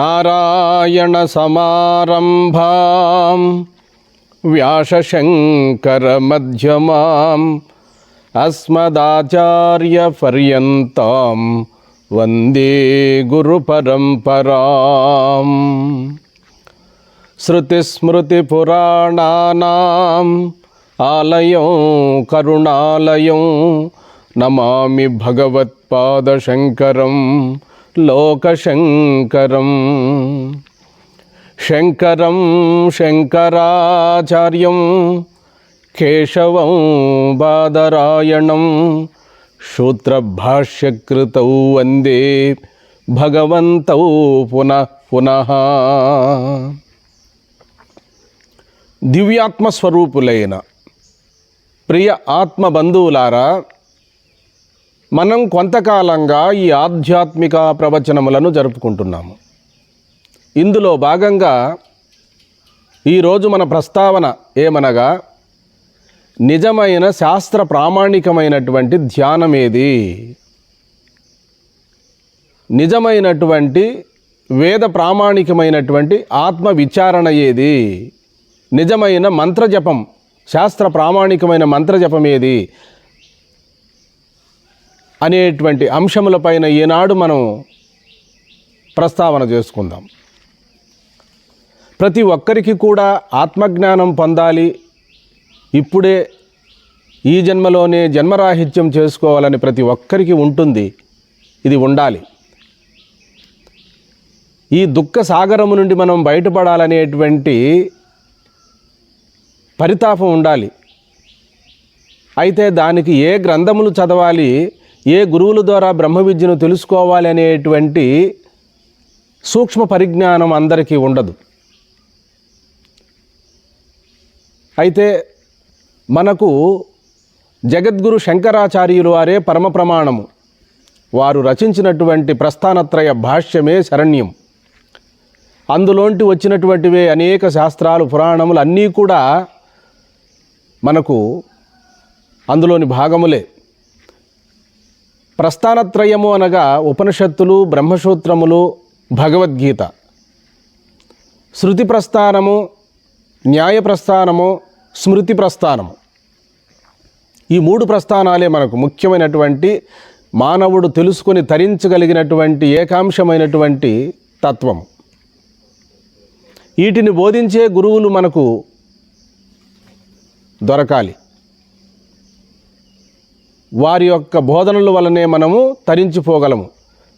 नारायणसमारम्भां व्यासशङ्करमध्यमाम् अस्मदाचार्यपर्यन्तां वन्दे गुरुपरम्पराम् श्रुतिस्मृतिपुराणानाम् आलयं करुणालयं नमामि भगवत्पादशङ्करं లోకశంకరం. శంకరం శంకరాచార్యం. కేశవం బాదరాయణం. శూద్రభాష్యకృతౌ వందే భగవంతౌ పునః పునః. దివ్యాత్మస్వరూపులైన ప్రియ ఆత్మ బంధువులారా మనం కొంతకాలంగా ఈ ఆధ్యాత్మిక ప్రవచనములను జరుపుకుంటున్నాము. ఇందులో భాగంగా ఈరోజు మన ప్రస్తావన ఏమనగా నిజమైన శాస్త్ర ప్రామాణికమైనటువంటి ధ్యానం ఏది? నిజమైనటువంటి వేద ప్రామాణికమైనటువంటి ఆత్మ విచారణ ఏది? నిజమైన మంత్రజపం శాస్త్ర ప్రామాణికమైన మంత్రజపం ఏది? అనేటువంటి అంశములపైన ఈనాడు మనం ప్రస్తావన చేసుకుందాం. ప్రతి ఒక్కరికి కూడా ఆత్మజ్ఞానం పొందాలి. ఇప్పుడే ఈ జన్మలోనే జన్మరాహిత్యం చేసుకోవాలని ప్రతి ఒక్కరికి ఉంటుంది. ఇది ఉండాలి. ఈ దుఃఖ సాగరము నుండి మనం బయటపడాలనేటువంటి పరితాపం ఉండాలి. అయితే దానికి ఏ గ్రంథములు చదవాలి? ఏ గురువుల ద్వారా బ్రహ్మ విద్యను తెలుసుకోవాలి అనేటువంటి సూక్ష్మ పరిజ్ఞానం అందరికీ ఉండదు. అయితే మనకు జగద్గురు శంకరాచార్యులు వారే పరమ ప్రమాణము. వారు రచించినటువంటి ప్రస్థానత్రయ భాష్యమే శరణ్యం. అందులోంటి వచ్చినటువంటివే అనేక శాస్త్రాలు పురాణములు అన్నీ కూడా మనకు అందులోని భాగములే. ప్రస్థానత్రయము అనగా ఉపనిషత్తులు బ్రహ్మసూత్రములు భగవద్గీత. శృతి ప్రస్థానము న్యాయ ప్రస్థానము స్మృతి ప్రస్థానము ఈ మూడు ప్రస్థానాలే మనకు ముఖ్యమైనటువంటి మానవుడు తెలుసుకొని తరించగలిగినటువంటి ఏకాంశమైనటువంటి తత్వము వీటిని బోధించే గురువులు మనకు దొరకాలి. వారి యొక్క బోధనల వలనే మనము తరించిపోగలము.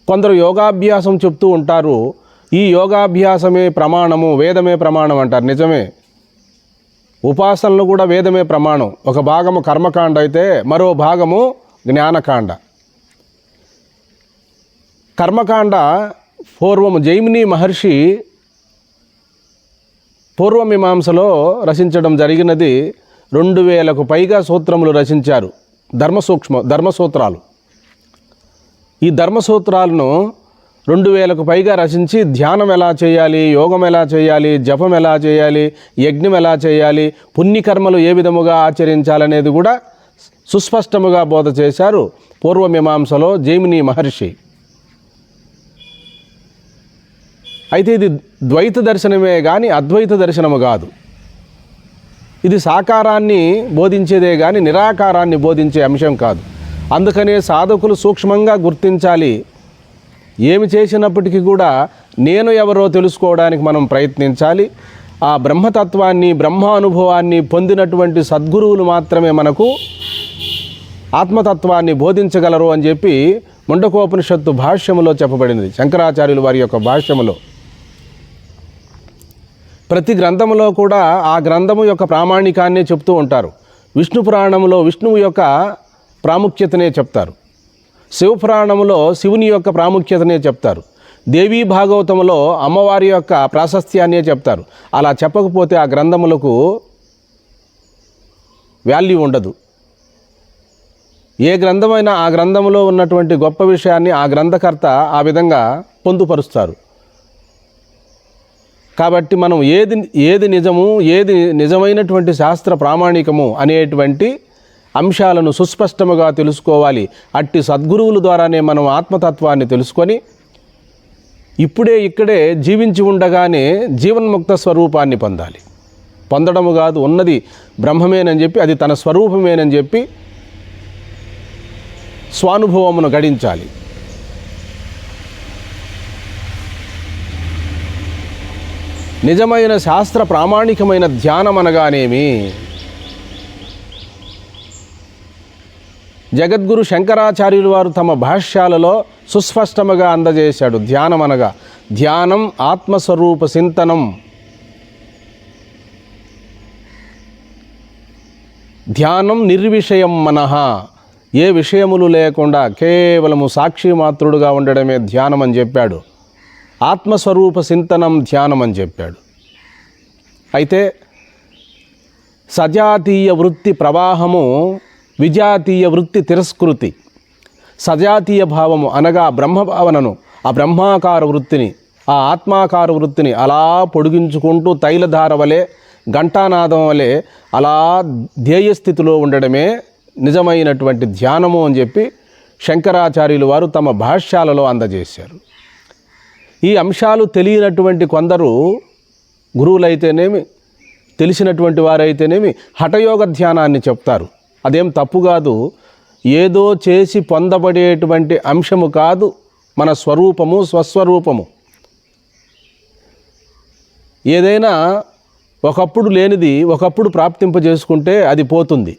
కొందరు యోగాభ్యాసం చెప్తూ ఉంటారు ఈ యోగాభ్యాసమే ప్రమాణము వేదమే ప్రమాణం అంటారు. నిజమే. ఉపాసనలు కూడా వేదమే ప్రమాణం. ఒక భాగము కర్మకాండ అయితే మరో భాగము జ్ఞానకాండ. కర్మకాండ పూర్వము జైమిని మహర్షి పూర్వమీమాంసలో రచించడం జరిగినది. రెండు వేలకు పైగా సూత్రములు రచించారు. ధర్మసూక్ష్మ ధర్మసూత్రాలు. ఈ ధర్మసూత్రాలను రెండు వేలకు పైగా రచించి ధ్యానం ఎలా చేయాలి యోగం ఎలా చేయాలి జపం ఎలా చేయాలి యజ్ఞం ఎలా చేయాలి పుణ్యకర్మలు ఏ విధముగా ఆచరించాలనేది కూడా సుస్పష్టముగా బోధ చేశారు పూర్వమీమాంసలో జైమిని మహర్షి. అయితే ఇది ద్వైత దర్శనమే కానీ అద్వైత దర్శనము కాదు. ఇది సాకారాన్ని బోధించేదే కానీ నిరాకారాన్ని బోధించే అంశం కాదు. అందుకనే సాధకులు సూక్ష్మంగా గుర్తించాలి. ఏమి చేసినప్పటికీ కూడా నేను ఎవరో తెలుసుకోవడానికి మనం ప్రయత్నించాలి. ఆ బ్రహ్మతత్వాన్ని బ్రహ్మానుభవాన్ని పొందినటువంటి సద్గురువులు మాత్రమే మనకు ఆత్మతత్వాన్ని బోధించగలరు అని చెప్పి ముండకోపనిషత్తు భాష్యములో చెప్పబడింది. శంకరాచార్యులు వారి యొక్క భాష్యములో. ప్రతి గ్రంథములో కూడా ఆ గ్రంథము యొక్క ప్రామాణికాన్ని చెప్తూ ఉంటారు. విష్ణు పురాణంలో విష్ణువు యొక్క ప్రాముఖ్యతనే చెప్తారు. శివపురాణంలో శివుని యొక్క ప్రాముఖ్యతనే చెప్తారు. దేవీ భాగవతములో అమ్మవారి యొక్క ప్రాశస్త్యాన్నే చెప్తారు. అలా చెప్పకపోతే ఆ గ్రంథములకు వాల్యూ ఉండదు. ఏ గ్రంథమైనా ఆ గ్రంథములో ఉన్నటువంటి గొప్ప విషయాన్ని ఆ గ్రంథకర్త ఆ విధంగా పొందుపరుస్తారు. కాబట్టి మనం ఏది ఏది నిజము ఏది నిజమైనటువంటి శాస్త్ర ప్రామాణికము అనేటువంటి అంశాలను సుస్పష్టముగా తెలుసుకోవాలి. అట్టి సద్గురువుల ద్వారానే మనం ఆత్మతత్వాన్ని తెలుసుకొని ఇప్పుడే ఇక్కడే జీవించి ఉండగానే జీవన్ముక్త స్వరూపాన్ని పొందాలి. పొందడము కాదు ఉన్నది బ్రహ్మమేనని చెప్పి అది తన స్వరూపమేనని చెప్పి స్వానుభవమును గడించాలి. నిజమైన శాస్త్ర ప్రామాణికమైన ధ్యానం అనగానేమి? జగద్గురు శంకరాచార్యులు వారు తమ భాష్యాలలో సుస్పష్టముగా అందజేశాడు. ధ్యానం అనగా ధ్యానం ఆత్మస్వరూప చింతనం. ధ్యానం నిర్విషయం మనః. ఏ విషయములు లేకుండా కేవలము సాక్షి మాత్రుడుగా ఉండడమే ధ్యానం అని చెప్పాడు. ఆత్మస్వరూప చింతనం ధ్యానం అని చెప్పాడు. అయితే సజాతీయ వృత్తి ప్రవాహము విజాతీయ వృత్తి తిరస్కృతి. సజాతీయ భావము అనగా బ్రహ్మభావనను ఆ బ్రహ్మాకార వృత్తిని ఆ ఆత్మాకార వృత్తిని అలా పొడిగించుకుంటూ తైలధార వలె ఘంటానాదం వలె అలా ధ్యేయస్థితిలో ఉండడమే నిజమైనటువంటి ధ్యానము అని చెప్పి శంకరాచార్యులు వారు తమ భాష్యాలలో అందజేశారు. ఈ అంశాలు తెలియనటువంటి కొందరు గురువులైతేనేమి తెలిసినటువంటి వారైతేనేమి హఠయోగ ధ్యానాన్ని చెప్తారు. అదేం తప్పు కాదు. ఏదో చేసి పొందబడేటువంటి అంశము కాదు మన స్వరూపము స్వస్వరూపము. ఏదైనా ఒకప్పుడు లేనిది ఒకప్పుడు ప్రాప్తింపజేసుకుంటే అది పోతుంది.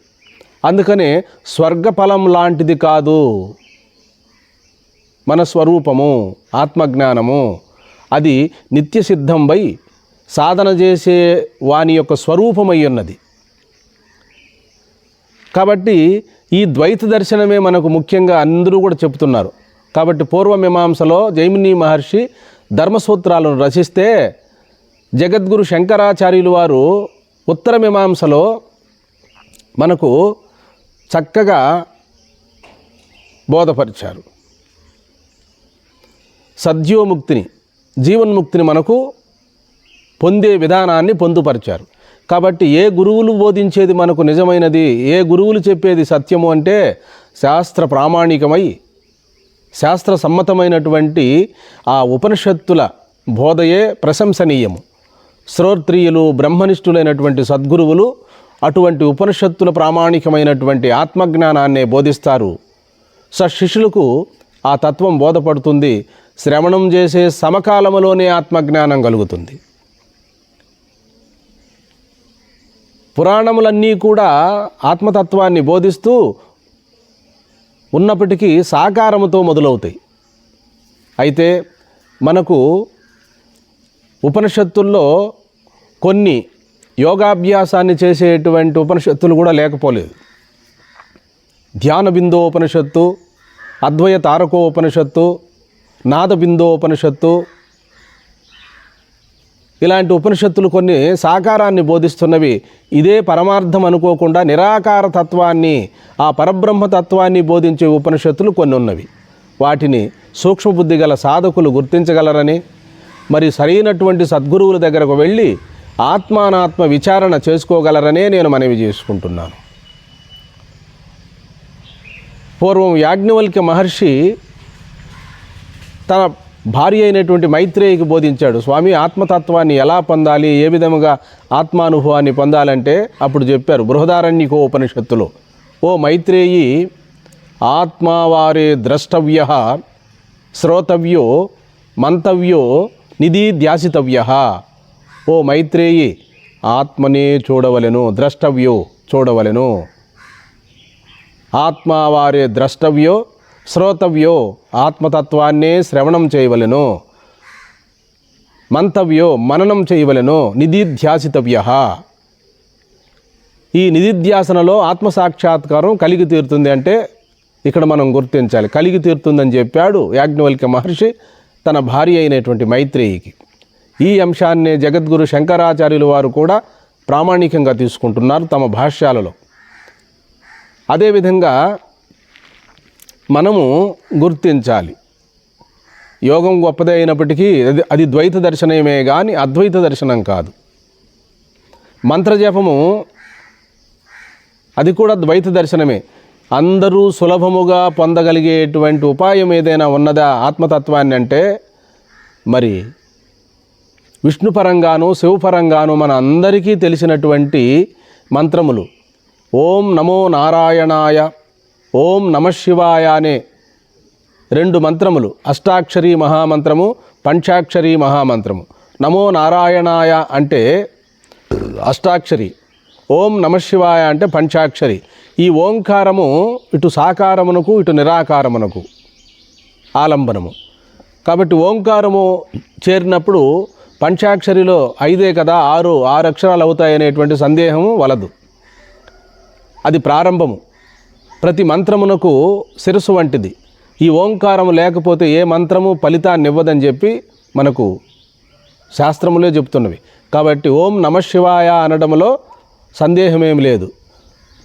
అందుకనే స్వర్గఫలం లాంటిది కాదు. మన స్వరూపము ఆత్మజ్ఞానము. అది నిత్య సిద్ధంపై సాధన చేసే వాని యొక్క స్వరూపమై ఉన్నది. కాబట్టి ఈ ద్వైత దర్శనమే మనకు ముఖ్యంగా అందరూ కూడా చెప్తున్నారు. కాబట్టి పూర్వమీమాంసలో జైమిని మహర్షి ధర్మసూత్రాలను రచిస్తే జగద్గురు శంకరాచార్యులు వారు ఉత్తర మీమాంసలో మనకు చక్కగా బోధపరిచారు. సద్యోముక్తిని జీవన్ముక్తిని మనకు పొందే విధానాన్ని పొందుపరిచారు. కాబట్టి ఏ గురువులు బోధించేది మనకు నిజమైనది ఏ గురువులు చెప్పేది సత్యము అంటే శాస్త్ర ప్రామాణికమై శాస్త్ర సమ్మతమైనటువంటి ఆ ఉపనిషత్తుల బోధయే ప్రశంసనీయము. శ్రోత్రియులు బ్రహ్మనిష్ఠులైనటువంటి సద్గురువులు అటువంటి ఉపనిషత్తుల ప్రామాణికమైనటువంటి ఆత్మజ్ఞానాన్నే బోధిస్తారు. సశిష్యులకు ఆ తత్వం బోధపడుతుంది. శ్రవణం చేసే సమకాలములోనే ఆత్మజ్ఞానం కలుగుతుంది. పురాణములన్నీ కూడా ఆత్మతత్వాన్ని బోధిస్తూ ఉన్నప్పటికీ సాకారముతో మొదలవుతాయి. అయితే మనకు ఉపనిషత్తుల్లో కొన్ని యోగాభ్యాసాన్ని చేసేటువంటి ఉపనిషత్తులు కూడా లేకపోలేదు. ధ్యాన బిందో ఉపనిషత్తు అద్వయ తారకో ఉపనిషత్తు నాదబిందోపనిషత్తు. బిందో ఉపనిషత్తు ఇలాంటి ఉపనిషత్తులు కొన్ని సాకారాన్ని బోధిస్తున్నవి. ఇదే పరమార్థం అనుకోకుండా నిరాకార తత్వాన్ని ఆ పరబ్రహ్మ తత్వాన్ని బోధించే ఉపనిషత్తులు కొన్ని ఉన్నవి. వాటిని సూక్ష్మబుద్ధి గల సాధకులు గుర్తించగలరని మరి సరైనటువంటి సద్గురువుల దగ్గరకు వెళ్ళి ఆత్మానాత్మ విచారణ చేసుకోగలరనే నేను మనవి చేసుకుంటున్నాను. పూర్వం యాజ్ఞవల్క్య మహర్షి తన భార్య అయినటువంటి మైత్రేయికి బోధించాడు. స్వామి ఆత్మతత్వాన్ని ఎలా పొందాలి? ఏ విధముగా ఆత్మానుభవాన్ని పొందాలంటే అప్పుడు చెప్పారు బృహదారణ్యకో ఉపనిషత్తులో ఓ మైత్రేయి ఆత్మావారే ద్రష్టవ్య శ్రోతవ్యో మంతవ్యో నిధి ధ్యాసితవ్య. ఓ మైత్రేయి ఆత్మనే చూడవలెను ద్రష్టవ్యో చూడవలెను. ఆత్మావారే ద్రష్టవ్యో శ్రోతవ్యో ఆత్మతత్వాన్నే శ్రవణం చేయవలెను. మంతవ్యో మననం చేయవలెను. నిధిధ్యాసితవ్య. ఈ నిధిధ్యాసనలో ఆత్మసాక్షాత్కారం కలిగి తీరుతుంది అంటే ఇక్కడ మనం గుర్తించాలి. కలిగి తీరుతుందని చెప్పాడు యాజ్ఞవల్క్య మహర్షి తన భార్య అయినటువంటి మైత్రేయికి. ఈ అంశాన్నే జగద్గురు శంకరాచార్యులు వారు కూడా ప్రామాణికంగా తీసుకుంటున్నారు తమ భాష్యాలలో. అదేవిధంగా మనము గుర్తించాలి. యోగం గొప్పదే అయినప్పటికీ అది అది ద్వైత దర్శనమే కానీ అద్వైత దర్శనం కాదు. మంత్రజపము అది కూడా ద్వైత దర్శనమే. అందరూ సులభముగా పొందగలిగేటువంటి ఉపాయం ఏదైనా ఉన్నదా ఆత్మతత్వాన్ని అంటే మరి విష్ణుపరంగాను శివపరంగాను మన అందరికీ తెలిసినటువంటి మంత్రములు. ఓం నమో నారాయణాయ. ఓం నమశివాయ అనే రెండు మంత్రములు. అష్టాక్షరి మహామంత్రము పంచాక్షరి మహామంత్రము. నమో నారాయణాయ అంటే అష్టాక్షరి. ఓం నమశివాయ అంటే పంచాక్షరి. ఈ ఓంకారము ఇటు సాకారమునకు ఇటు నిరాకారమునకు ఆలంబనము. కాబట్టి ఓంకారము చేరినప్పుడు పంచాక్షరిలో ఐదే కదా ఆరు ఆరు అక్షరాలు అవుతాయనేటువంటి సందేహము వలదు. అది ప్రారంభము. ప్రతి మంత్రమునకు శిరస్సు వంటిది. ఈ ఓంకారం లేకపోతే ఏ మంత్రము ఫలితాన్ని ఇవ్వదని చెప్పి మనకు శాస్త్రములే చెప్తున్నవి. కాబట్టి ఓం నమశివాయ అనడంలో సందేహమేం లేదు.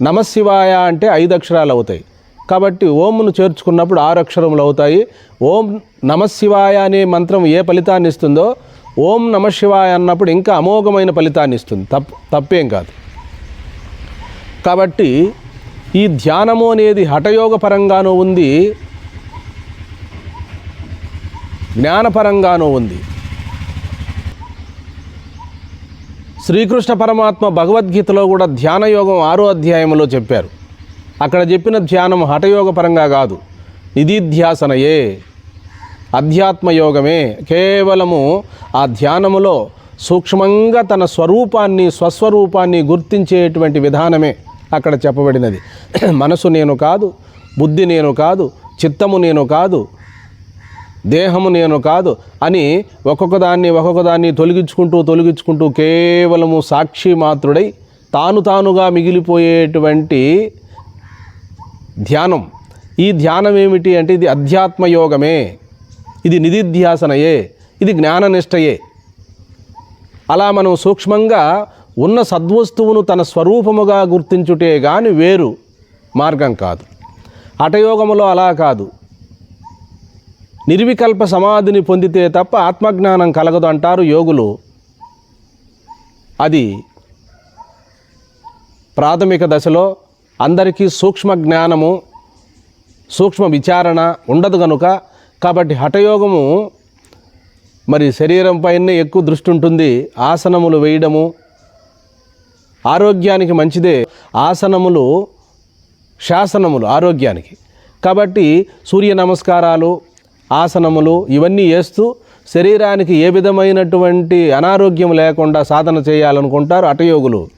నమశివాయ అంటే ఐదు అక్షరాలు అవుతాయి. కాబట్టి ఓంను చేర్చుకున్నప్పుడు ఆరు అక్షరములు అవుతాయి. ఓం నమశివాయ అనే మంత్రం ఏ ఫలితాన్ని ఇస్తుందో ఓం నమశివాయ అన్నప్పుడు ఇంకా అమోఘమైన ఫలితాన్ని ఇస్తుంది. తప్ తప్పేం కాదు. కాబట్టి ఈ ధ్యానము అనేది హఠయోగ పరంగానూ ఉంది జ్ఞానపరంగానూ ఉంది. శ్రీకృష్ణ పరమాత్మ భగవద్గీతలో కూడా ధ్యాన యోగం ఆరో అధ్యాయంలో చెప్పారు. అక్కడ చెప్పిన ధ్యానం హఠయోగ పరంగా కాదు నిధిధ్యాసనయే అధ్యాత్మయోగమే. కేవలము ఆ ధ్యానములో సూక్ష్మంగా తన స్వరూపాన్ని స్వస్వరూపాన్ని గుర్తించేటువంటి విధానమే. అక్కడ చెప్పబడినది. మనసు నేను కాదు బుద్ధి నేను కాదు చిత్తము నేను కాదు దేహము నేను కాదు అని ఒక్కొక్క దాన్ని ఒక్కొక్క దాన్ని తొలగించుకుంటూ తొలగించుకుంటూ కేవలము సాక్షి మాత్రుడై తాను తానుగా మిగిలిపోయేటువంటి ధ్యానం. ఈ ధ్యానం ఏమిటి అంటే ఇది అధ్యాత్మ యోగమే. ఇది నిధిధ్యాసనయే. ఇది జ్ఞాననిష్టయే. అలా మనం సూక్ష్మంగా ఉన్న సద్వస్తువును తన స్వరూపముగా గుర్తించుటే గాని వేరు మార్గం కాదు. హఠయోగములో అలా కాదు. నిర్వికల్ప సమాధిని పొందితే తప్ప ఆత్మజ్ఞానం కలగదు అంటారు యోగులు. అది ప్రాథమిక దశలో అందరికీ సూక్ష్మ జ్ఞానము సూక్ష్మ విచారణ ఉండదు కనుక కాబట్టి హఠయోగము మరి శరీరం పైనే ఎక్కువ దృష్టి ఉంటుంది. ఆసనములు వేయడము ఆరోగ్యానికి మంచిదే ఆసనములు శాసనములు ఆరోగ్యానికి. కాబట్టి సూర్య నమస్కారాలు ఆసనములు ఇవన్నీ వేస్తూ శరీరానికి ఏ విధమైనటువంటి అనారోగ్యం లేకుండా సాధన చేయాలనుకుంటారు అటయోగులు.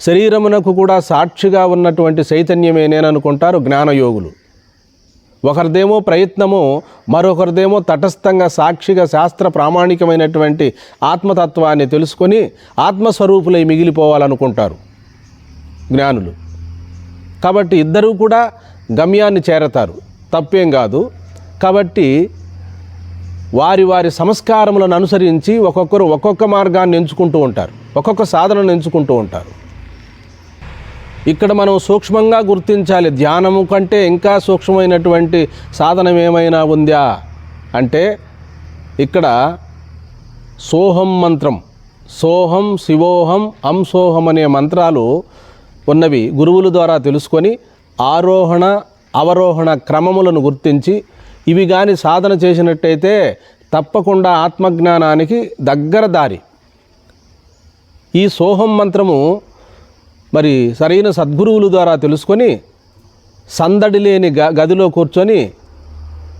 శరీరమునకు కూడా సాక్షిగా ఉన్నటువంటి చైతన్యమే నేననుకుంటారు జ్ఞానయోగులు. ఒకరిదేమో ప్రయత్నము మరొకరిదేమో తటస్థంగా సాక్షిగా శాస్త్ర ప్రామాణికమైనటువంటి ఆత్మతత్వాన్ని తెలుసుకొని ఆత్మస్వరూపులై మిగిలిపోవాలనుకుంటారు జ్ఞానులు. కాబట్టి ఇద్దరూ కూడా గమ్యాన్ని చేరతారు. తప్పేం కాదు. కాబట్టి వారి వారి సంస్కారములను అనుసరించి ఒక్కొక్కరు ఒక్కొక్క మార్గాన్ని ఎంచుకుంటూ ఉంటారు. ఒక్కొక్క సాధనను ఎంచుకుంటూ ఉంటారు. ఇక్కడ మనం సూక్ష్మంగా గుర్తించాలి. ధ్యానము కంటే ఇంకా సూక్ష్మమైనటువంటి సాధనం ఏమైనా ఉందా? అంటే ఇక్కడ సోహం మంత్రం సోహం శివోహం అంసోహం అనే మంత్రాలు ఉన్నవి గురువుల ద్వారా తెలుసుకొని ఆరోహణ అవరోహణ క్రమములను గుర్తించి ఇవి కానీ సాధన చేసినట్టయితే తప్పకుండా ఆత్మజ్ఞానానికి దగ్గర దారి. ఈ సోహం మంత్రము మరి సరైన సద్గురువుల ద్వారా తెలుసుకొని సందడి లేని గ గదిలో కూర్చొని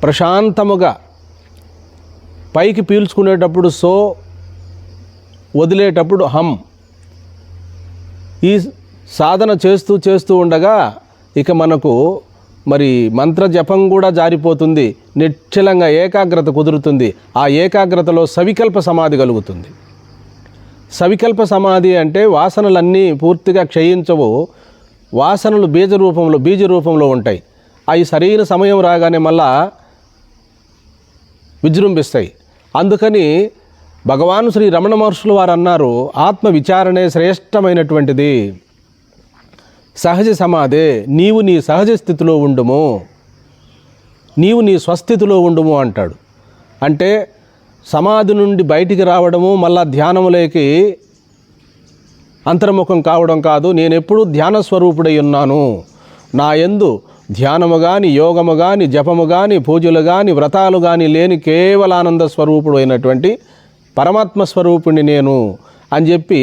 ప్రశాంతముగా పైకి పీల్చుకునేటప్పుడు సో వదిలేటప్పుడు హమ్ ఈ సాధన చేస్తూ చేస్తూ ఉండగా ఇక మనకు మరి మంత్ర జపం కూడా జారిపోతుంది. నిశ్చలంగా ఏకాగ్రత కుదురుతుంది. ఆ ఏకాగ్రతలో సవికల్ప సమాధి కలుగుతుంది. సవికల్ప సమాధి అంటే వాసనలన్నీ పూర్తిగా క్షయించవు. వాసనలు బీజ రూపంలో బీజ రూపంలో ఉంటాయి. అవి సరైన సమయం రాగానే మళ్ళా విజృంభిస్తాయి. అందుకని భగవాన్ శ్రీ రమణ మహర్షులు వారు అన్నారు ఆత్మ విచారణే శ్రేష్టమైనటువంటిది. సహజ సమాధే నీవు నీ సహజ స్థితిలో ఉండుము. నీవు నీ స్వస్థితిలో ఉండుము అంటాడు. అంటే సమాధి నుండి బయటికి రావడము మళ్ళా ధ్యానములోకి అంతర్ముఖం కావడం కాదు. నేను ఎప్పుడూ ధ్యాన స్వరూపుడై ఉన్నాను. నా యందు ధ్యానము కానీ యోగము కానీ జపము కానీ పూజలు కానీ వ్రతాలు కానీ లేని కేవలానంద స్వరూపుడు అయినటువంటి పరమాత్మ స్వరూపుణ్ణి నేను అని చెప్పి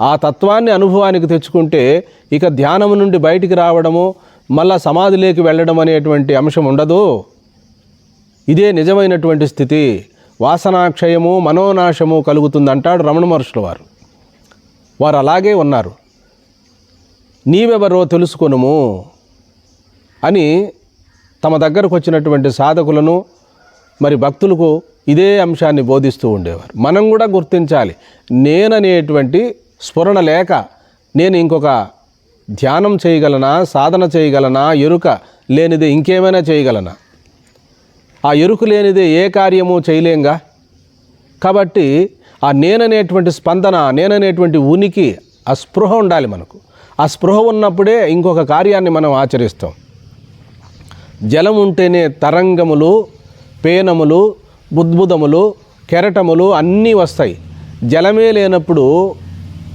ఆ తత్వాన్ని అనుభవానికి తెచ్చుకుంటే ఇక ధ్యానము నుండి బయటికి రావడము మళ్ళా సమాధిలోకి వెళ్ళడం అనేటువంటి అంశం ఉండదు. ఇదే నిజమైనటువంటి స్థితి. వాసనాక్షయము మనోనాశము కలుగుతుందంటాడు రమణ మహర్షుల వారు. వారు అలాగే ఉన్నారు. నీవెవరో తెలుసుకొనుము అని తమ దగ్గరకు వచ్చినటువంటి సాధకులను మరి భక్తులకు ఇదే అంశాన్ని బోధిస్తూ ఉండేవారు. మనం కూడా గుర్తించాలి. నేననేటువంటి స్ఫురణ లేక నేను ఇంకొక ధ్యానం చేయగలనా సాధన చేయగలనా ఎరుక లేనిది ఇంకేమైనా చేయగలనా? ఆ ఎరుకు లేనిదే ఏ కార్యము చేయలేంగా? కాబట్టి ఆ నేననేటువంటి స్పందన నేననేటువంటి ఉనికి ఆ స్పృహ ఉండాలి మనకు. ఆ స్పృహ ఉన్నప్పుడే ఇంకొక కార్యాన్ని మనం ఆచరిస్తాం. జలం ఉంటేనే తరంగములు పేనములు బుద్భుదములు కెరటములు అన్నీ వస్తాయి. జలమే లేనప్పుడు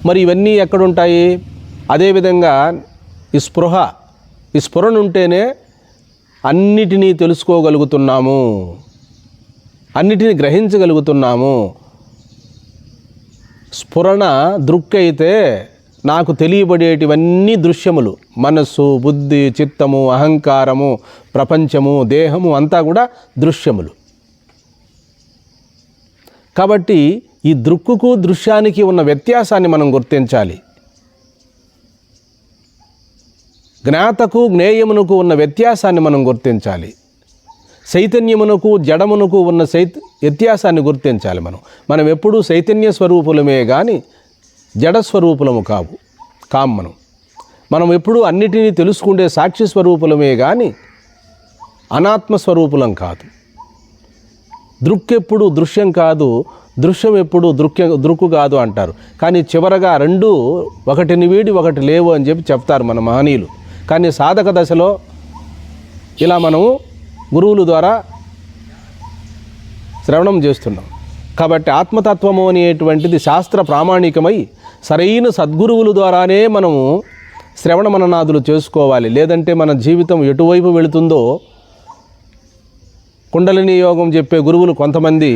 మరి ఇవన్నీ ఎక్కడుంటాయి? అదేవిధంగా ఈ స్పృహ ఈ స్ఫురణ ఉంటేనే అన్నిటినీ తెలుసుకోగలుగుతున్నాము. అన్నిటిని గ్రహించగలుగుతున్నాము. స్ఫురణ దృక్కైతే నాకు తెలియబడేటివన్నీ దృశ్యములు. మనస్సు బుద్ధి చిత్తము అహంకారము ప్రపంచము దేహము అంతా కూడా దృశ్యములు. కాబట్టి ఈ దృక్కుకు దృశ్యానికి ఉన్న వ్యత్యాసాన్ని మనం గుర్తించాలి. జ్ఞాతకు జ్ఞేయమునకు ఉన్న వ్యత్యాసాన్ని మనం గుర్తించాలి. చైతన్యమునకు జడమునకు ఉన్న చైత వ్యత్యాసాన్ని గుర్తించాలి మనం. మనం ఎప్పుడూ చైతన్య స్వరూపులమే కానీ జడ స్వరూపులము కావు కాం మనం. మనం ఎప్పుడూ అన్నిటినీ తెలుసుకుండే సాక్షి స్వరూపులమే కానీ అనాత్మ స్వరూపులం కాదు. దృక్కెప్పుడు దృశ్యం కాదు దృశ్యం ఎప్పుడు దృక్య దృక్కు కాదు అంటారు. కానీ చివరగా రెండు ఒకటిని వీడి ఒకటి లేవు అని చెప్పి చెప్తారు మన మహనీయులు. కానీ సాధక దశలో ఇలా మనము గురువుల ద్వారా శ్రవణం చేస్తున్నాం. కాబట్టి ఆత్మతత్వము అనేటువంటిది శాస్త్ర ప్రామాణికమై సరైన సద్గురువుల ద్వారానే మనము శ్రవణ మననాదులు చేసుకోవాలి. లేదంటే మన జీవితం ఎటువైపు వెళుతుందో కుండలిని యోగం చెప్పే గురువులు కొంతమంది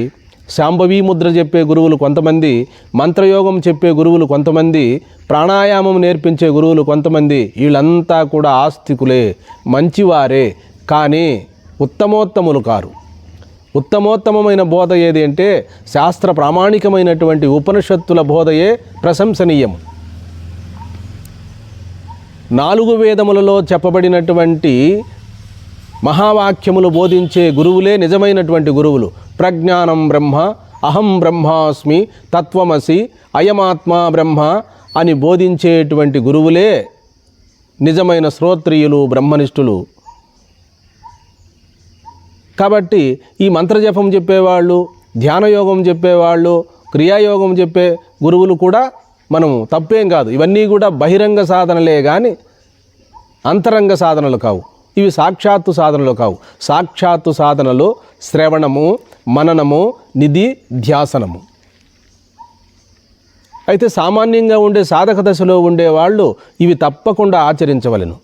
శాంభవీ ముద్ర చెప్పే గురువులు కొంతమంది మంత్రయోగం చెప్పే గురువులు కొంతమంది ప్రాణాయామం నేర్పించే గురువులు కొంతమంది వీళ్ళంతా కూడా ఆస్తికులే మంచివారే. కానీ ఉత్తమోత్తములు కారు. ఉత్తమోత్తమమైన బోధ ఏది అంటే శాస్త్ర ప్రామాణికమైనటువంటి ఉపనిషత్తుల బోధయే ప్రశంసనీయం నాలుగు వేదములలో చెప్పబడినటువంటి మహావాక్యములు బోధించే గురువులే నిజమైనటువంటి గురువులు. ప్రజ్ఞానం బ్రహ్మ అహం బ్రహ్మాస్మి తత్వమసి అయమాత్మ బ్రహ్మ అని బోధించేటువంటి గురువులే నిజమైన శ్రోత్రియులు బ్రహ్మనిష్ఠులు. కాబట్టి ఈ మంత్రజపం చెప్పేవాళ్ళు ధ్యానయోగం చెప్పేవాళ్ళు క్రియాయోగం చెప్పే గురువులు కూడా మనము తప్పేం కాదు. ఇవన్నీ కూడా బహిరంగ సాధనలే కానీ అంతరంగ సాధనలు కావు. ఇవి సాక్షాత్తు సాధనలు కావు. సాక్షాత్తు సాధనలు శ్రవణము మననము నిధి ధ్యాసనము. అయితే సామాన్యంగా ఉండే సాధక దశలో ఉండే వాళ్ళు ఇవి తప్పకుండా ఆచరించవలెను.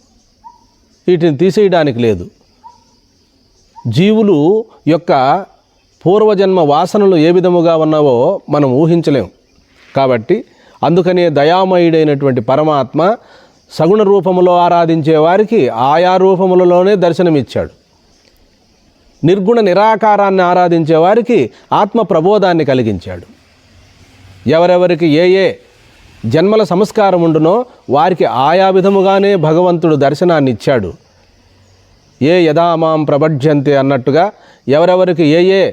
వీటిని తీసేయడానికి లేదు. జీవులు యొక్క పూర్వజన్మ వాసనలు ఏ విధముగా ఉన్నావో మనం ఊహించలేం. కాబట్టి అందుకనే దయామయుడైనటువంటి పరమాత్మ సగుణ రూపములో ఆరాధించే వారికి ఆయా రూపములలోనే దర్శనమిచ్చాడు. నిర్గుణ నిరాకారాన్ని ఆరాధించే వారికి ఆత్మ ప్రబోధాన్ని కలిగించాడు. ఎవరెవరికి ఏ ఏ జన్మల సంస్కారం ఉండునో వారికి ఆయా విధముగానే భగవంతుడు దర్శనాన్ని ఇచ్చాడు. ఏ యథా మాం ప్రపడ్యంతే అన్నట్టుగా ఎవరెవరికి ఏ ఏ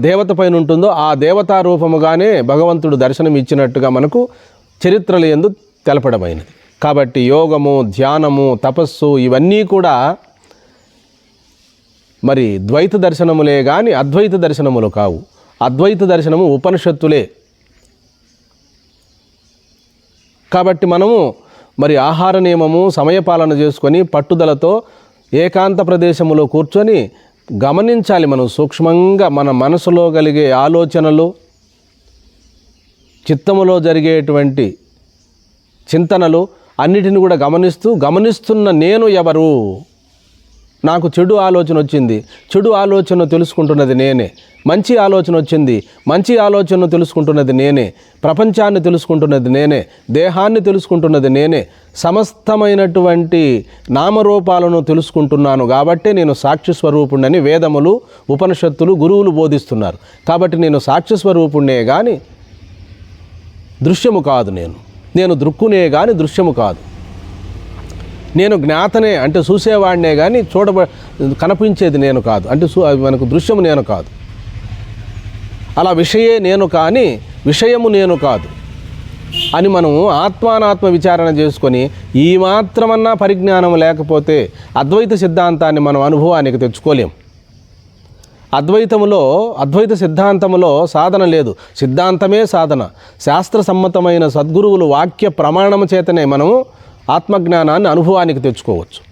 దేవత పైన ఉంటుందో ఆ దేవతా రూపముగానే భగవంతుడు దర్శనం ఇచ్చినట్టుగా మనకు చరిత్రలు ఎందు తెలపడమైనది. కాబట్టి యోగము ధ్యానము తపస్సు ఇవన్నీ కూడా మరి ద్వైత దర్శనములే కానీ అద్వైత దర్శనములు కావు. అద్వైత దర్శనము ఉపనిషత్తులే. కాబట్టి మనము మరి ఆహార నియమము సమయపాలన చేసుకొని పట్టుదలతో ఏకాంత ప్రదేశములో కూర్చొని గమనించాలి మనం సూక్ష్మంగా మన మనసులో కలిగే ఆలోచనలు చిత్తములో జరిగేటువంటి చింతనలు అన్నిటిని కూడా గమనిస్తూ గమనిస్తున్న నేను ఎవరు? నాకు చెడు ఆలోచన వచ్చింది. చెడు ఆలోచన తెలుసుకుంటున్నది నేనే. మంచి ఆలోచన వచ్చింది. మంచి ఆలోచన తెలుసుకుంటున్నది నేనే. ప్రపంచాన్ని తెలుసుకుంటున్నది నేనే. దేహాన్ని తెలుసుకుంటున్నది నేనే. సమస్తమైనటువంటి నామరూపాలను తెలుసుకుంటున్నాను కాబట్టే నేను సాక్షి స్వరూపుణ్ణని వేదములు ఉపనిషత్తులు గురువులు బోధిస్తున్నారు. కాబట్టి నేను సాక్షి స్వరూపుణ్ణే కానీ దృశ్యము కాదు నేను. నేను దృక్కునే కానీ దృశ్యము కాదు. నేను జ్ఞాతనే అంటే చూసేవాడినే కానీ చూడబ కనిపించేది నేను కాదు. అంటే అది మనకు దృశ్యము నేను కాదు. అలా విషయే నేను కానీ విషయము నేను కాదు. అని మనము ఆత్మానాత్మ విచారణ చేసుకొని ఈ మాత్రమన్నా పరిజ్ఞానం లేకపోతే అద్వైత సిద్ధాంతాన్ని మనం అనుభవానికి తెచ్చుకోలేం. అద్వైతములో అద్వైత సిద్ధాంతములో సాధన లేదు. సిద్ధాంతమే సాధన. శాస్త్ర సమ్మతమైన సద్గురువులు వాక్య ప్రమాణము చేతనే మనము ఆత్మజ్ఞానాన్ని అనుభవానికి తెచ్చుకోవచ్చు.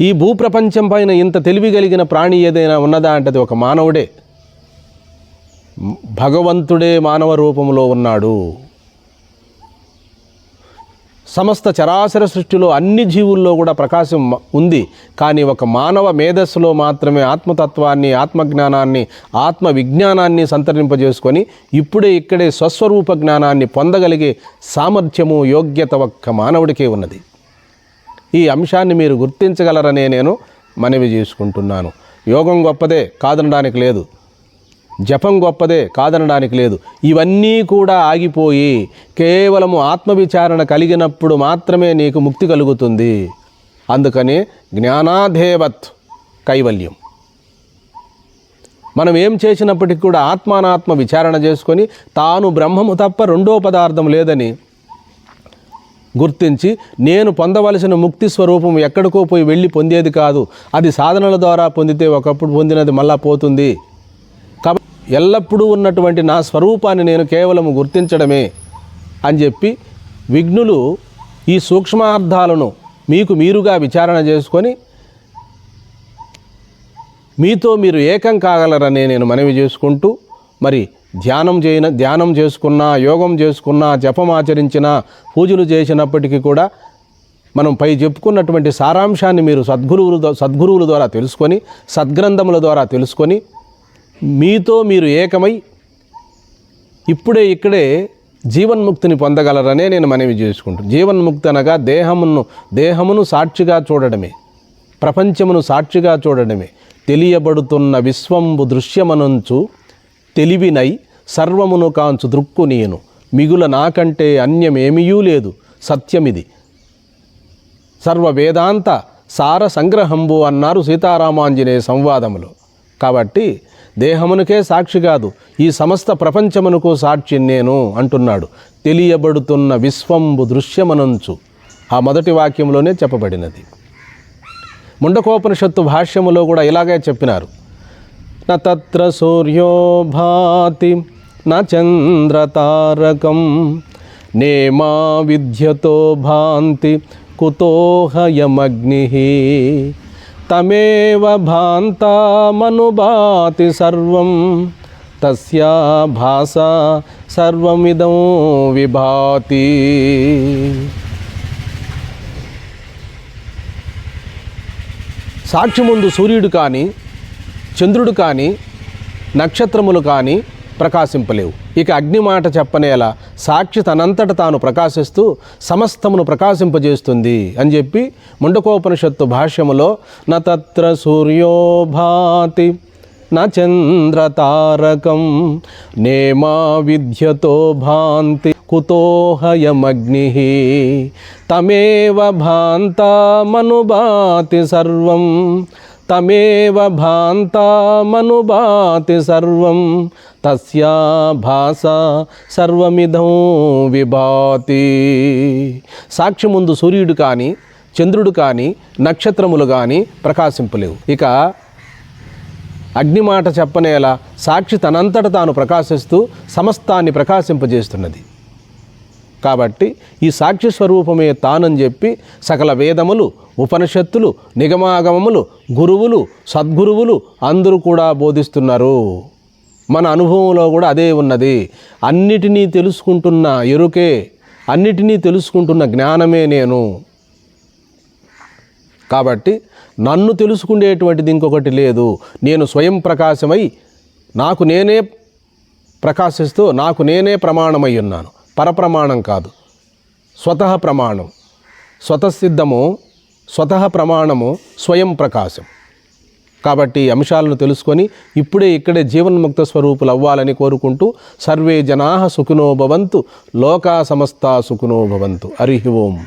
ఈ భూప్రపంచం పైన ఇంత తెలివి కలిగిన ప్రాణి ఏదైనా ఉన్నదా అంటే ఒక మానవుడే. భగవంతుడే మానవ రూపంలో ఉన్నాడు. సమస్త చరాచర సృష్టిలో అన్ని జీవుల్లో కూడా ప్రకాశం ఉంది. కానీ ఒక మానవ మేధస్సులో మాత్రమే ఆత్మతత్వాన్ని ఆత్మజ్ఞానాన్ని ఆత్మ విజ్ఞానాన్ని సంతరింపజేసుకొని ఇప్పుడే ఇక్కడే స్వస్వరూప జ్ఞానాన్ని పొందగలిగే సామర్థ్యము యోగ్యత ఒక్క మానవుడికే ఉన్నది. ఈ అంశాన్ని మీరు గుర్తించగలరనే నేను మనవి చేసుకుంటున్నాను. యోగం గొప్పదే కాదనడానికి లేదు. జపం గొప్పదే కాదనడానికి లేదు. ఇవన్నీ కూడా ఆగిపోయి కేవలము ఆత్మవిచారణ కలిగినప్పుడు మాత్రమే నీకు ముక్తి కలుగుతుంది. అందుకని జ్ఞానాధేవత్ కైవల్యం. మనం ఏం చేసినప్పటికీ కూడా ఆత్మానాత్మ విచారణ చేసుకొని తాను బ్రహ్మము తప్ప రెండో పదార్థం లేదని గుర్తించి నేను పొందవలసిన ముక్తి స్వరూపం ఎక్కడికో పోయి వెళ్ళి పొందేది కాదు. అది సాధనల ద్వారా పొందితే ఒకప్పుడు పొందినది మళ్ళా పోతుంది. ఎల్లప్పుడూ ఉన్నటువంటి నా స్వరూపాన్ని నేను కేవలం గుర్తించడమే అని చెప్పి విఘ్నులు ఈ సూక్ష్మార్థాలను మీకు మీరుగా విచారణ చేసుకొని మీతో మీరు ఏకం కాగలరని నేను మనవి చేసుకుంటూ మరి ధ్యానం చేయన ధ్యానం చేసుకున్నా యోగం చేసుకున్నా జపం ఆచరించినా పూజలు చేసినప్పటికీ కూడా మనం పై చెప్పుకున్నటువంటి సారాంశాన్ని మీరు సద్గురువులు సద్గురువుల ద్వారా తెలుసుకొని సద్గ్రంథముల ద్వారా తెలుసుకొని మీతో మీరు ఏకమై ఇప్పుడే ఇక్కడే జీవన్ముక్తిని పొందగలరనే నేను మనవి చేసుకుంటాను జీవన్ముక్తి అనగా దేహమును దేహమును సాక్షిగా చూడడమే. ప్రపంచమును సాక్షిగా చూడడమే. తెలియబడుతున్న విశ్వంబు దృశ్యమనంచు తెలివినై సర్వమును కాంచు దృక్కు నేను. మిగుల నాకంటే అన్యమేమియూ లేదు. సత్యమిది. సర్వ వేదాంత సార సంగ్రహంబు అన్నారు సీతారామాంజనేయ సంవాదములో. కాబట్టి దేహమునకే సాక్షి కాదు ఈ సమస్త ప్రపంచమునకు సాక్షి నేను అంటున్నాడు. తెలియబడుతున్న విశ్వంబు దృశ్యమనంచు. ఆ మొదటి వాక్యంలోనే చెప్పబడినది. ముండకోపనిషత్తు భాష్యములో కూడా ఇలాగే చెప్పినారు. న తత్ర సూర్యో భాతి చంద్రతారకం నేమా విద్యతో భాంతి కుతోహయమగ్ని. తమేవ భాంతామనుభాతి సర్వం తస్యా భాష సర్వమిదం విభాతి సాక్షి ముందు సూర్యుడు కానీ చంద్రుడు కానీ నక్షత్రములు కానీ ప్రకాశింపలేవు. ఇక అగ్ని మాట చెప్పనేలా సాక్షి తనంతట తాను ప్రకాశిస్తూ సమస్తమును ప్రకాశింపజేస్తుంది అని చెప్పి ముండకోపనిషత్తు భాష్యములో న తత్ర సూర్యో భాతి చంద్రతారకం నేమా విద్యతో భాంతి కుతోహయమగ్ని తమేవ భాంతామనుభాతి సర్వం తమేవ భాంతామనుభాతి సర్వం తస్యా భాష సర్వమిదం విభాతి. సాక్షి ముందు సూర్యుడు కానీ చంద్రుడు కానీ నక్షత్రములు కానీ ప్రకాశింపలేవు. ఇక అగ్ని మాట చెప్పనేలా సాక్షి తనంతట తాను ప్రకాశిస్తూ సమస్తాన్ని ప్రకాశింపజేస్తున్నది. కాబట్టి ఈ సాక్షి స్వరూపమే తానని చెప్పి సకల వేదములు ఉపనిషత్తులు నిగమాగమములు గురువులు సద్గురువులు అందరూ కూడా బోధిస్తున్నారు. మన అనుభవంలో కూడా అదే ఉన్నది. అన్నిటినీ తెలుసుకుంటున్న ఎరుకే అన్నిటినీ తెలుసుకుంటున్న జ్ఞానమే నేను. కాబట్టి నన్ను తెలుసుకునేటువంటిది ఇంకొకటి లేదు. నేను స్వయం ప్రకాశమై నాకు నేనే ప్రకాశిస్తూ నాకు నేనే ప్రమాణమై ఉన్నాను. పరప్రమాణం కాదు. స్వతః ప్రమాణం. స్వతసిద్ధము స్వతః ప్రమాణము స్వయం ప్రకాశం. కాబట్టి అంశాలను తెలుసుకొని ఇప్పుడే ఇక్కడే జీవన్ముక్త స్వరూపులు అవ్వాలని కోరుకుంటూ సర్వే జనా సుఖినో భవంతు లోకా సమస్త సుఖినో భవంతు. హరి ఓం.